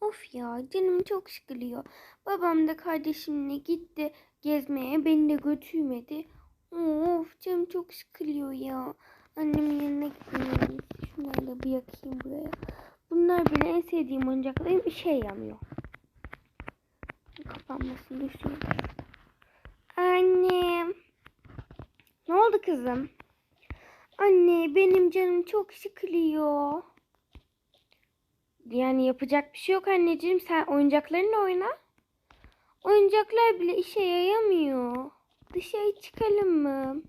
Of ya canım çok sıkılıyor. Babam da kardeşimle gitti gezmeye beni de götürmedi. Of canım çok sıkılıyor ya. Annemin yanına gitmeliyim. Şunları bir yakayım buraya. Bunlar benim en sevdiğim oyuncaklarım işe yaramıyor. Kapanmasın düşüyor. Annem. Ne oldu kızım? Anne benim canım çok sıkılıyor. Yani yapacak bir şey yok anneciğim. Sen oyuncaklarınla oyna. Oyuncaklar bile işe yaramıyor. Dışarı çıkalım mı?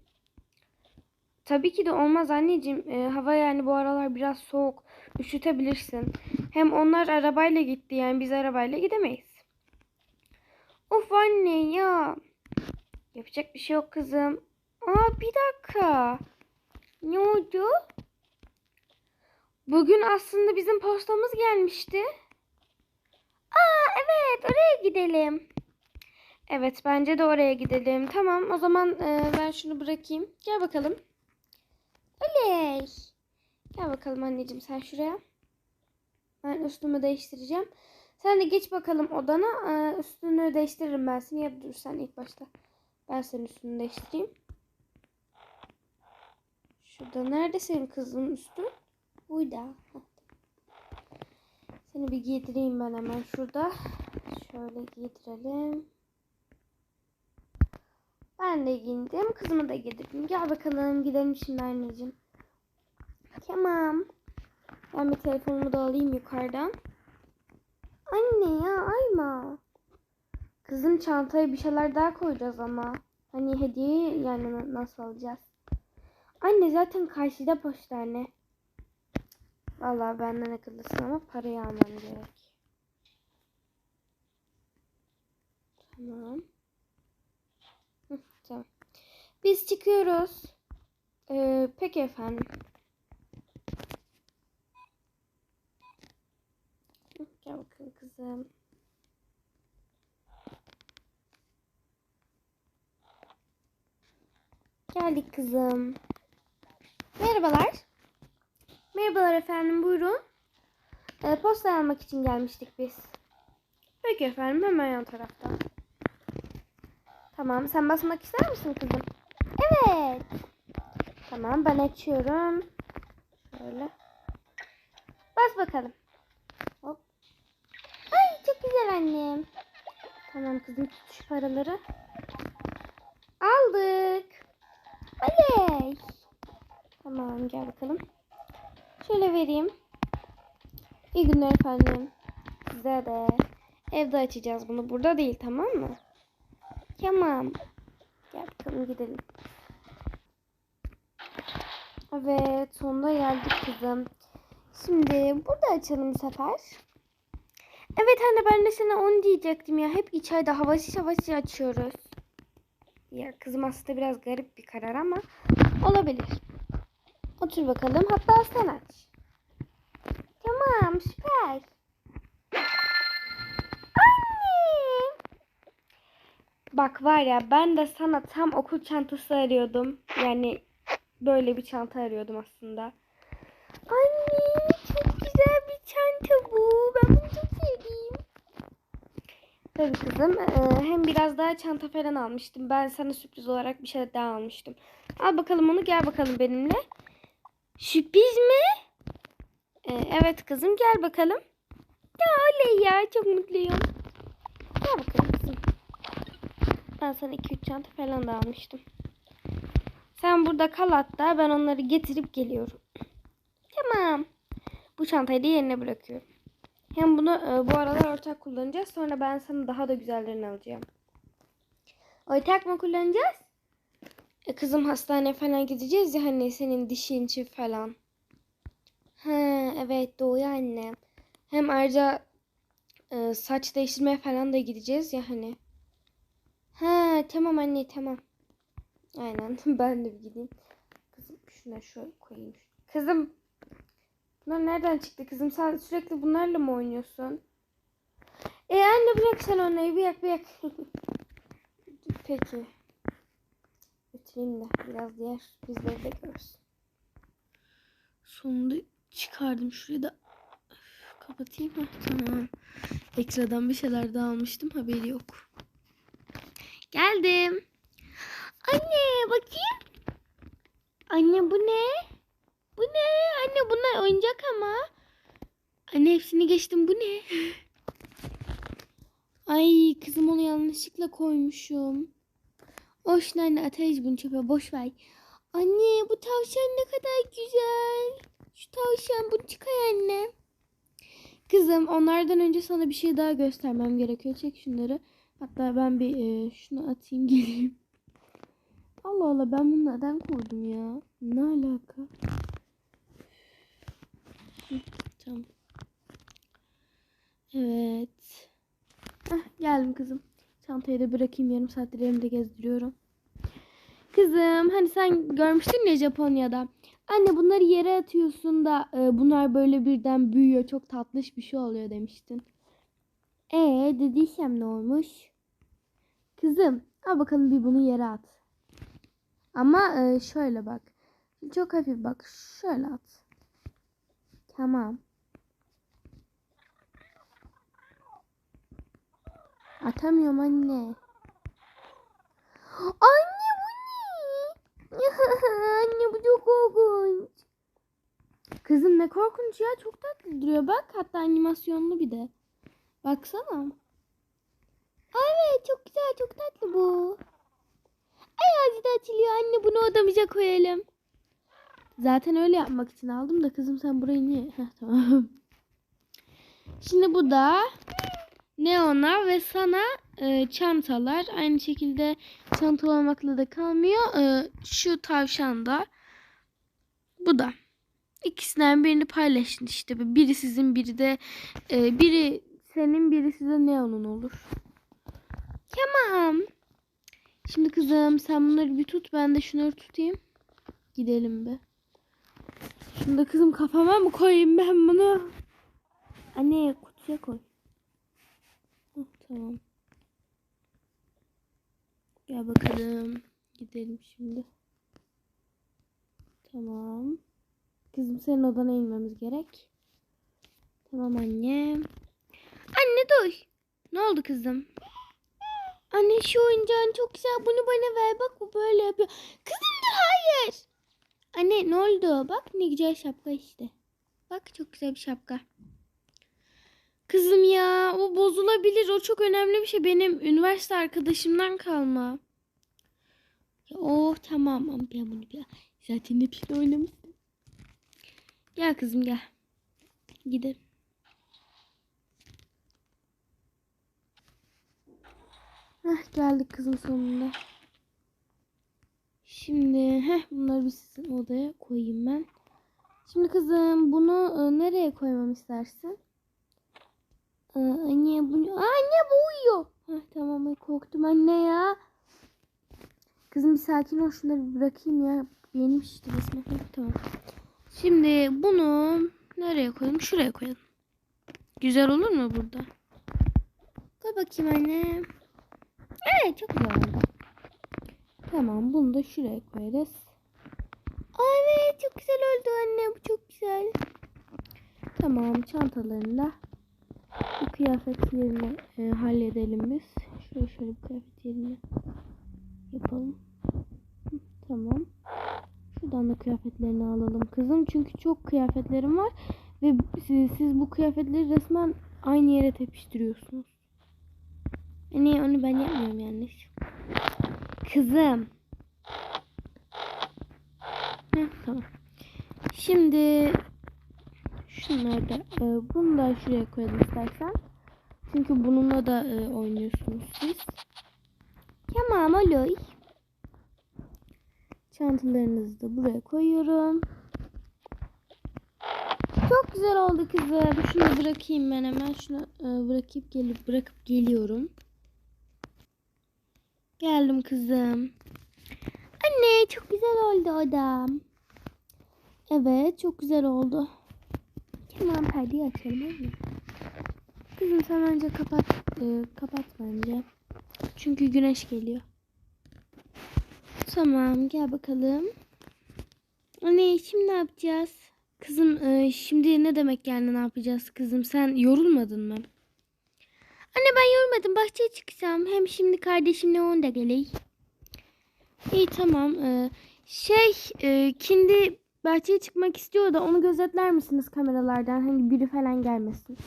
Tabii ki de olmaz anneciğim. Ee, hava yani bu aralar biraz soğuk. Üşütebilirsin. Hem onlar arabayla gitti yani biz arabayla gidemeyiz. Of anne ya. Yapacak bir şey yok kızım. Aa bir dakika. Ne oldu? Bugün aslında bizim postamız gelmişti. Aa evet oraya gidelim. Evet bence de oraya gidelim. Tamam o zaman e, ben şunu bırakayım. Gel bakalım. Oley. Gel bakalım anneciğim sen şuraya. Ben üstümü değiştireceğim. Sen de geç bakalım odana. E, üstünü değiştiririm ben seni. Ya dur sen ilk başta. Ben senin üstünü değiştireyim. Şurada nerede senin kızın üstü? Heh. Seni bir giydireyim ben hemen şurada. Şöyle giydirelim. Ben de giyindim. Kızımı da giydirdim. Gel bakalım gidelim şimdi anneciğim. Tamam. Ben bir telefonumu da alayım yukarıdan. Anne ya ayma. Kızım çantaya bir şeyler daha koyacağız ama. Hani hediye yani na- nasıl alacağız? Anne zaten karşıda postane. Vallahi benden akıllısın ama parayı almam gerek. Tamam. Tamam. Biz çıkıyoruz. Ee, peki efendim. Gel bakalım kızım. Geldik kızım. Merhabalar. Merhabalar efendim buyurun. Ee, posta almak için gelmiştik biz. Peki efendim hemen yan tarafta. Tamam sen basmak ister misin kızım? Evet. Tamam ben açıyorum. Şöyle. Bas bakalım. Çok güzel annem. Tamam kızım tut şu paraları. Aldık. Oley. Tamam gel bakalım. Şöyle vereyim. İyi günler efendim. Size de. Evde açacağız bunu. Burada değil tamam mı? Tamam. Gel bakalım gidelim. Evet sonunda geldik kızım. Şimdi burada açalım bu sefer. Evet anne ben de sana onu diyecektim ya. Hep içeride havası havası açıyoruz. Ya kızım aslında biraz garip bir karar ama olabilir. Otur bakalım. Hatta sen aç. Tamam süper. Anne. Bak var ya ben de sana tam okul çantası arıyordum. Yani böyle bir çanta arıyordum aslında. Anne güzel bir çanta bu. Ben bunu çok sevdim. Tabii kızım. Ee, hem biraz daha çanta falan almıştım. Ben sana sürpriz olarak bir şey daha almıştım. Al bakalım onu gel bakalım benimle. Sürpriz mi? Ee, evet kızım gel bakalım. Ya oley çok mutluyum. Gel bakalım kızım. Ben sana 2-3 çanta falan da almıştım. Sen burada kal hatta ben onları getirip geliyorum. Tamam. Bu çantayı da yerine bırakıyorum. Hem bunu e, bu aralar ortak kullanacağız. Sonra ben sana daha da güzellerini alacağım. Ortak mı kullanacağız? E, kızım hastaneye falan gideceğiz ya hani senin dişin için falan. Ha evet doğru annem. Hem ayrıca e, saç değiştirmeye falan da gideceğiz ya hani. Ha tamam anne tamam. Aynen ben de bir gideyim. Kızım şuna şöyle koyayım. Kızım bunlar nereden çıktı kızım? Sen sürekli bunlarla mı oynuyorsun? E anne bırak sen onu. Bırak bırak. Peki. Götüreyim de biraz diğer bizleri de görsün. Sonunda çıkardım. Şurayı da kapatayım. Heh, tamam. Ekstradan bir şeyler daha almıştım. Haberi yok. Geldim. Anne bakayım. Anne bu ne? Bu ne? Anne bunlar oyuncak ama. Anne hepsini geçtim. Bu ne? Ay kızım onu yanlışlıkla koymuşum. Hoş anne atayız bunu çöpe boş ver. Anne bu tavşan ne kadar güzel. Şu tavşan bunu çıkar anne. Kızım onlardan önce sana bir şey daha göstermem gerekiyor. Çek şunları. Hatta ben bir e, şunu atayım geleyim. Allah Allah ben bunu neden koydum ya? Ne alaka? Tamam. Evet. Heh, geldim kızım. Çantayı da bırakayım yarım saattir elimde gezdiriyorum. Kızım hani sen görmüştün ya Japonya'da. Anne bunları yere atıyorsun da e, bunlar böyle birden büyüyor. Çok tatlış bir şey oluyor demiştin. Ee dediysem ne olmuş? Kızım al bakalım bir bunu yere at. Ama e, şöyle bak. Çok hafif bak. Şöyle at. Tamam. Atamıyorum anne. Anne bu ne? anne bu çok korkunç. Kızım ne korkunç ya çok tatlı duruyor bak hatta animasyonlu bir de. Baksana. Evet çok güzel çok tatlı bu. Ay ağzı da açılıyor anne bunu odamıza koyalım. Zaten öyle yapmak için aldım da kızım sen burayı niye? Heh, tamam. Şimdi bu da ne ona ve sana e, çantalar. Aynı şekilde çanta olmakla da kalmıyor. E, şu tavşan da. Bu da. İkisinden birini paylaşın işte. Biri sizin biri de e, biri senin biri size neonun olur. Tamam. Şimdi kızım sen bunları bir tut ben de şunları tutayım. Gidelim be. Şunu da kızım kafama mı koyayım ben bunu? Anne kutuya koy. Hah, tamam. Gel bakalım. Gidelim şimdi. Tamam. Kızım senin odana inmemiz gerek. Tamam anne. Anne dur. Ne oldu kızım? Anne şu oyuncağın çok güzel. Bunu bana ver. Bak bu böyle yapıyor. Kızım dur hayır. Anne ne oldu? Bak ne güzel şapka işte. Bak çok güzel bir şapka. Kızım ya o bozulabilir. O çok önemli bir şey. Benim üniversite arkadaşımdan kalma. Oh tamam ama bunu bir zaten hep oynamıştım. Gel kızım gel. Gidelim. Heh, geldik kızım sonunda. Şimdi heh, bunları bir sizin odaya koyayım ben. Şimdi kızım bunu e, nereye koymam istersin? Aa, anne. Aa, anne bu uyuyor. Heh, tamam korktum anne ya. Kızım bir sakin ol şunları bir bırakayım ya. Benim şişti resmen. Tamam. Şimdi bunu nereye koyalım? Şuraya koyalım. Güzel olur mu burada? Koy bakayım anne. Evet çok güzel oldu. Tamam bunu da şuraya koyarız. Aa, evet çok güzel oldu anne bu çok güzel. Tamam çantalarını da bu kıyafet yerini e, halledelim biz. Şöyle şöyle bir kıyafet yerini yapalım. Tamam. Şuradan da kıyafetlerini alalım kızım. Çünkü çok kıyafetlerim var. Ve siz, siz bu kıyafetleri resmen aynı yere tepiştiriyorsunuz. Yani onu ben yapmıyorum yanlış. Kızım. Şimdi şunları da e, bunu da şuraya koyalım istersen. Çünkü bununla da e, oynuyorsunuz siz. Tamam olur. Çantalarınızı da buraya koyuyorum. Çok güzel oldu kızım. Şunu bırakayım ben hemen. Şunu e, bırakıp gelip bırakıp geliyorum. Geldim kızım. Anne çok güzel oldu odam. Evet çok güzel oldu. Hemen perdeyi açalım. mu? Kızım sen bence kapat. e, kapat bence. Çünkü güneş geliyor. Tamam gel bakalım. Anne şimdi ne yapacağız? Kızım e, şimdi ne demek yani ne yapacağız kızım? Sen yorulmadın mı? Anne ben yorulmadım. Bahçeye çıkacağım. Hem şimdi kardeşimle on da geleyim. İyi tamam. E, şey e, Kindi bahçeye çıkmak istiyor da onu gözetler misiniz kameralardan? Hani biri falan gelmesin.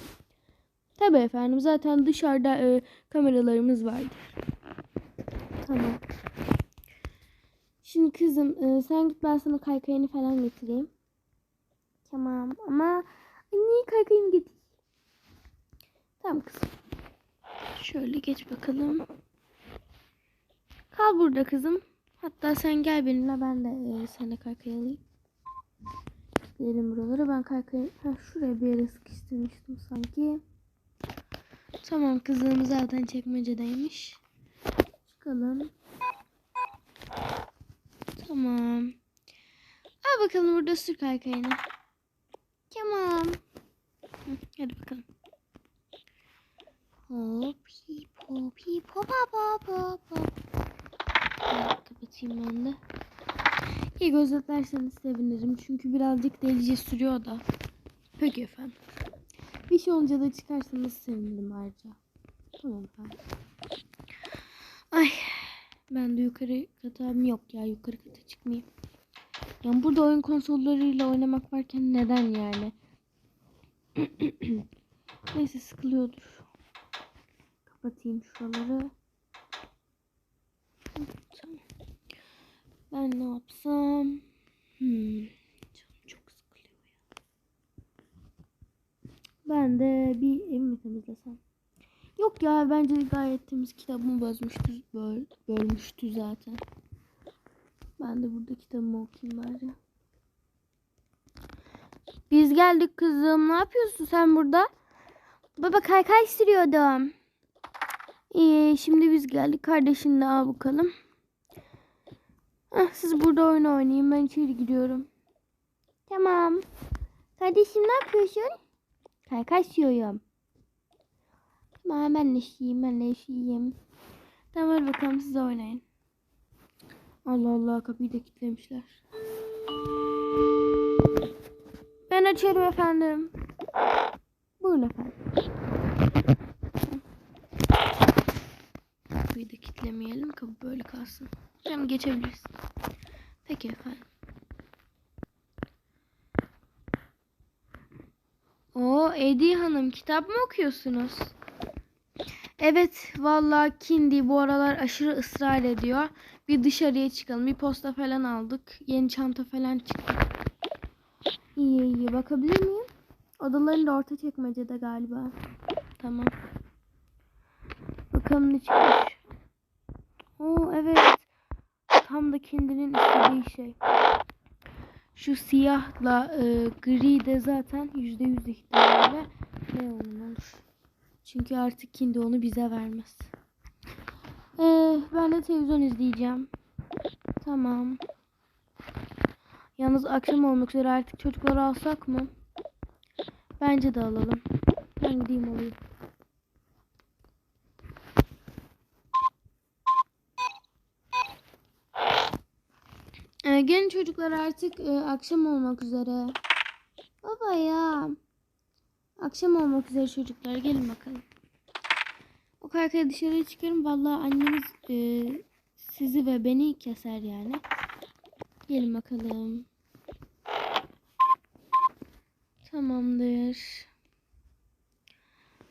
Tabii efendim. Zaten dışarıda e, kameralarımız vardır. Tamam. Şimdi kızım e, sen git ben sana kaykayını falan getireyim. Tamam ama niye kaykayını getir? Tamam kızım. Şöyle geç bakalım. Kal burada kızım. Hatta sen gel benimle ben de e, sana alayım. Gidelim buralara. Ben kaykayı ha, şuraya bir yere sıkıştırmıştım sanki. Tamam kızım zaten çekmecedeymiş. Çıkalım. Tamam. Al bakalım burada sür kaykayını. Tamam. Hadi bakalım. Hop hip hop hip hop hop hop hop Kapatayım ben de. İyi gözetlerseniz sevinirim. Çünkü birazcık delice sürüyor da. Peki efendim. Bir şey olunca da çıkarsanız sevinirim ayrıca. Tamam efendim. Ay ben de yukarı kata yok ya yukarı kata çıkmayayım. Yani burada oyun konsollarıyla oynamak varken neden yani? Neyse sıkılıyordur. Kapatayım şuraları. Ben ne yapsam? Hmm. Canım çok sıkılıyor ya. Ben de bir evimi temizlesem. Yok ya bence gayet temiz kitabımı bozmuştu, böl, bölmüştü zaten. Ben de burada kitabımı okuyayım bari. Biz geldik kızım. Ne yapıyorsun sen burada? Baba kaykay sürüyordum. İyi şimdi biz geldik. Kardeşinle al bakalım. Heh, siz burada oyun oynayın. Ben içeri gidiyorum. Tamam. Kardeşim ne yapıyorsun? Kaykay sürüyorum. Tamam ben de şiyim ben de. Tamam bakalım siz oynayın. Allah Allah kapıyı da kilitlemişler. Ben açıyorum efendim. Buyurun efendim. Kilitlemeyelim. Kapı böyle kalsın. Tamam geçebiliriz. Peki efendim. Oo Edi Hanım kitap mı okuyorsunuz? Evet vallahi Kindi bu aralar aşırı ısrar ediyor. Bir dışarıya çıkalım. Bir posta falan aldık. Yeni çanta falan çıktı. İyi iyi bakabilir miyim? Odaların da orta çekmecede galiba. Tamam. Bakalım ne çıkmış. Oo evet. Tam da Kindi'nin istediği şey. Şu siyahla e, gri de zaten yüzde yüz ihtimalle ne olur. Çünkü artık Kindi onu bize vermez. Ee, ben de televizyon izleyeceğim. Tamam. Yalnız akşam olmak üzere artık çocukları alsak mı? Bence de alalım. Ben gideyim alayım. Ee, gelin çocuklar artık e, akşam olmak üzere. Baba ya. Akşam olmak üzere çocuklar. Gelin bakalım. O kaykayı dışarıya çıkarın. Vallahi anneniz e, sizi ve beni keser yani. Gelin bakalım. Tamamdır.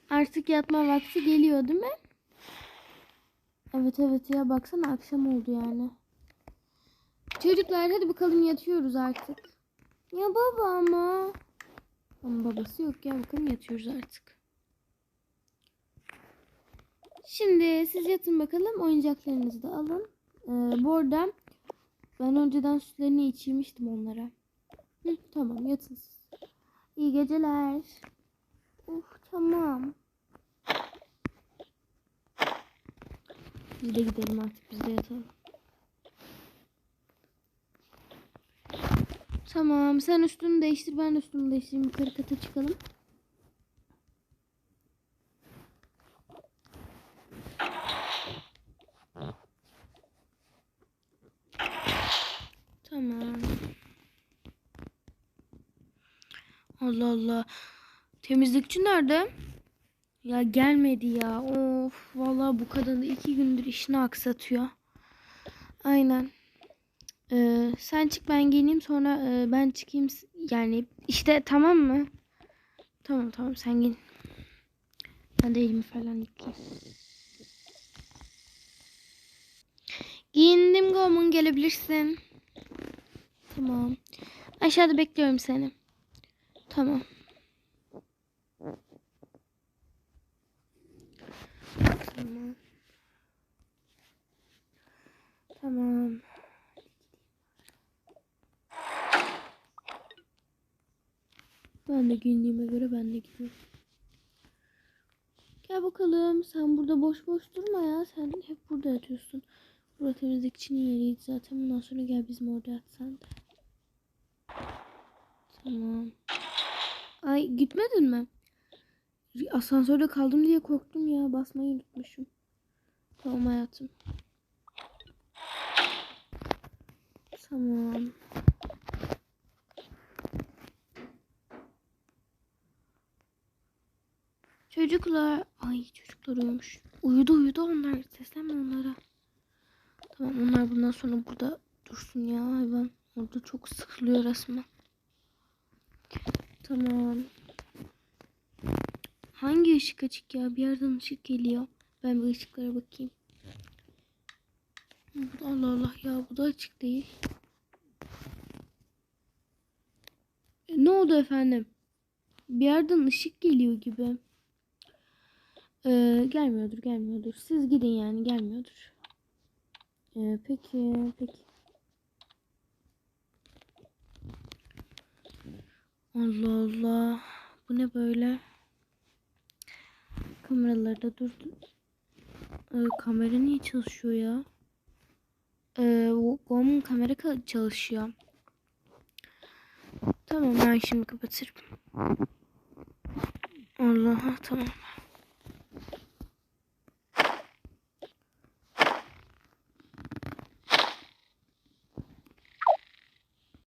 Artık yatma vakti geliyor değil mi? Evet evet ya baksana akşam oldu yani. Çocuklar hadi bakalım yatıyoruz artık. Ya baba ama. Ama babası yok ya bakalım yatıyoruz artık. Şimdi siz yatın bakalım oyuncaklarınızı da alın. Ee, bu arada ben önceden sütlerini içirmiştim onlara. Hı, tamam yatın. İyi geceler. Uf tamam. Biz de gidelim artık biz de yatalım. Tamam sen üstünü değiştir ben üstümü değiştireyim. Yukarı kata çıkalım. Tamam. Allah Allah. Temizlikçi nerede? Ya gelmedi ya. Of vallahi bu kadın da iki gündür işini aksatıyor. Aynen. Ee, sen çık ben giyineyim sonra e, ben çıkayım. Yani işte tamam mı? Tamam tamam sen giyin. Ben de elimi falan yıkayayım. Giyindim Gomun gelebilirsin. Tamam. Aşağıda bekliyorum seni. Tamam. Tamam. Tamam. Ben de giyindiğime göre ben de gidiyorum. Gel bakalım. Sen burada boş boş durma ya. Sen hep burada yatıyorsun. Burası temizlikçinin yeriydi zaten. Bundan sonra gel bizim orada yatsan da. Tamam. Ay gitmedin mi? Asansörde kaldım diye korktum ya. Basmayı unutmuşum. Tamam hayatım. Tamam. Çocuklar. Ay çocuklar uyumuş. Uyudu uyudu onlar. Seslenme onlara. Tamam onlar bundan sonra burada dursun ya hayvan. Orada çok sıkılıyor resmen. Tamam. Hangi ışık açık ya? Bir yerden ışık geliyor. Ben bir ışıklara bakayım. Allah Allah ya bu da açık değil. E, ne oldu efendim? Bir yerden ışık geliyor gibi. Ee, gelmiyordur gelmiyordur. Siz gidin yani gelmiyordur. Ee, peki peki. Allah Allah. Bu ne böyle? Kameralar da durdu. Ee, kamera niye çalışıyor ya? Ee, bu Go'nun kamera ka- çalışıyor. Tamam ben şimdi kapatırım. Allah tamam.